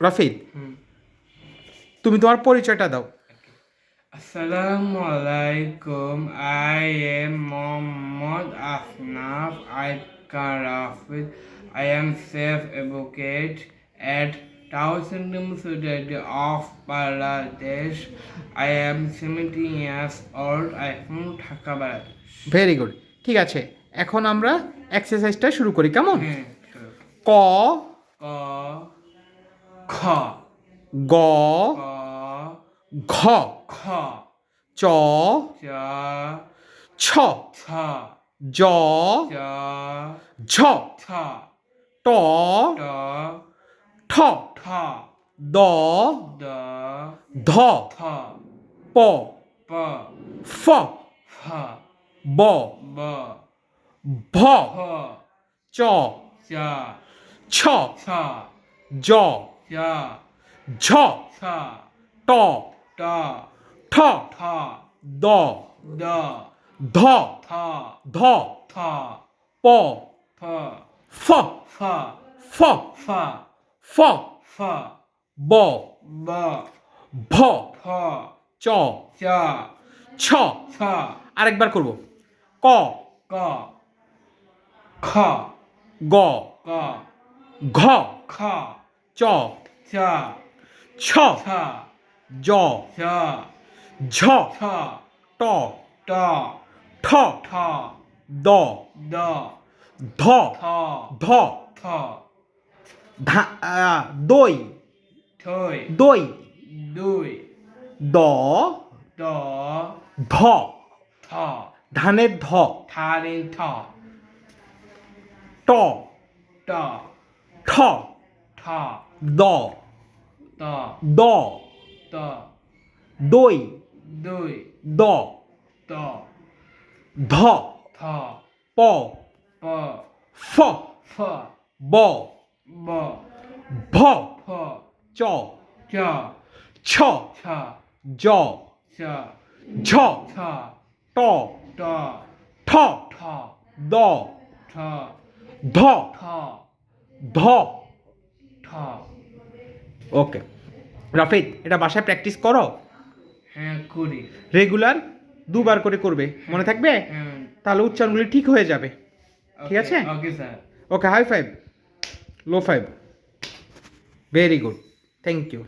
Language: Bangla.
রাফিদ তুমি তোমার পরিচয়টা দাও আসসালামু আলাইকুম I am Mohammad Asnaf I কারাফিদ I am safe advocate at Thousand Society of Bangladesh. I am 17 years old. I am Dhaka, Bangladesh. Very good ঠিক আছে এখন আমরা এক্সারসাইজটা শুরু করি কেমন হ্যাঁ, ক ক খ গ ক ঘ খ চ চ ছ ছ জ চ ঝ ছ ট ট ঠ ঠ দ দ ধ থ প প ফ ফ ব ব ভ ভ চ চ ছ ছ জ জ ঝ। ছ। ট। ট। ঠ। ঠ। দ। দ। ধ। থ। ধ। থ। প। ফ। ফ। ফ। ফ। ফ। ফ। ফ। ব। ব। ভ। ফ চ। চ। ছ। ছ। আরেকবার করব। ক। ক। খ। গ। ক। ঘ। খ। চ। চ ছ। ছ। জ। ছ। ঝ। ছ। ট ট ঠ। ঠ। দ। দ। ধ। থ ধ। থ ধা দই। থই দই। দুই। দ। দ। ধ। থ ধানের ধ। থারিন থ ট। ট। ঠ। ঠ। দ। ত দ ত দই দুই দ ত ধ থ প প ফ ফ ব ব ভ ফ চ চ ছ ছ জ ছ ঝ ছ ট ট ঠ ঠ দ ঠ ধ ঠ ধ ঠ ওকে রাফিদ এটা বাসায় প্র্যাকটিস করো? হ্যাঁ করি। রেগুলার দুবার করে করবে। মনে থাকবে? হ্যাঁ। তাহলে উচ্চারণগুলি ঠিক হয়ে যাবে। ঠিক আছে? Okay sir okay high five low five very good thank you